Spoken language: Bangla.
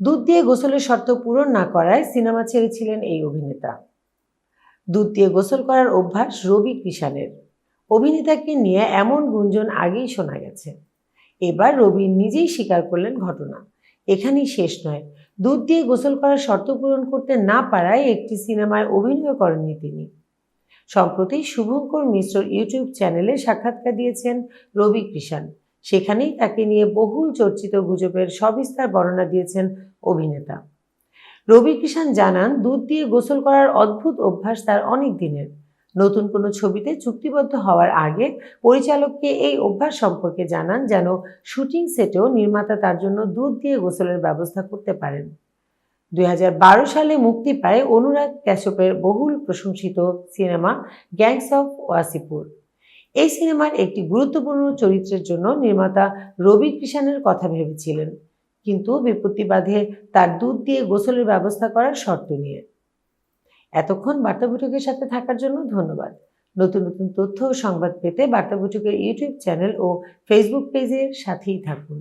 দুধ দিয়ে গোসলের শর্ত পূরণ না করায় সিনেমা ছেড়েছিলেন এই অভিনেতা। দুধ দিয়ে গোসল করার অভ্যাস রবি কিষানের অভিনেতাকে নিয়ে এমন গুঞ্জন আগেই শোনা গেছে। এবার রবি নিজেই স্বীকার করলেন ঘটনা। এখানেই শেষ নয়। দুধ দিয়ে গোসল করার শর্ত পূরণ করতে না পারায় একটি সিনেমায় অভিনয় করেননি তিনি। সম্প্রতি শুভঙ্কর মিশ্রর ইউটিউব চ্যানেলে সাক্ষাৎকার দিয়েছেন রবি কৃষাণ। সেখানেই তাকে নিয়ে বহুল চর্চিত গুজবের সবিস্তার বর্ণনা দিয়েছেন অভিনেতা। রবি কিষাণ জানান, দুধ দিয়ে গোসল করার অদ্ভুত অভ্যাস তার অনেক দিনের। নতুন কোনো ছবিতে চুক্তিবদ্ধ হওয়ার আগে পরিচালককে এই অভ্যাস সম্পর্কে জানান যেন শুটিং সেটেও নির্মাতা তার জন্য দুধ দিয়ে গোসলের ব্যবস্থা করতে পারেন। দুই হাজার বারো সালে মুক্তি পায় অনুরাগ ক্যাশপের বহুল প্রশংসিত সিনেমা গ্যাংস অফ ওয়াসিপুর। এই সিনেমার একটি গুরুত্বপূর্ণ চরিত্রের জন্য নির্মাতা রবি কৃষাণের কথা ভেবেছিলেন। কিন্তু বিপত্তি বাঁধে তার দুধ দিয়ে গোসলের ব্যবস্থা করার শর্ত নিয়ে। এতক্ষণ বার্তা বৈঠকের সাথে থাকার জন্য ধন্যবাদ। নতুন নতুন তথ্য ও সংবাদ পেতে বার্তা বৈঠকের ইউটিউব চ্যানেল ও ফেসবুক পেজের সাথেই থাকুন।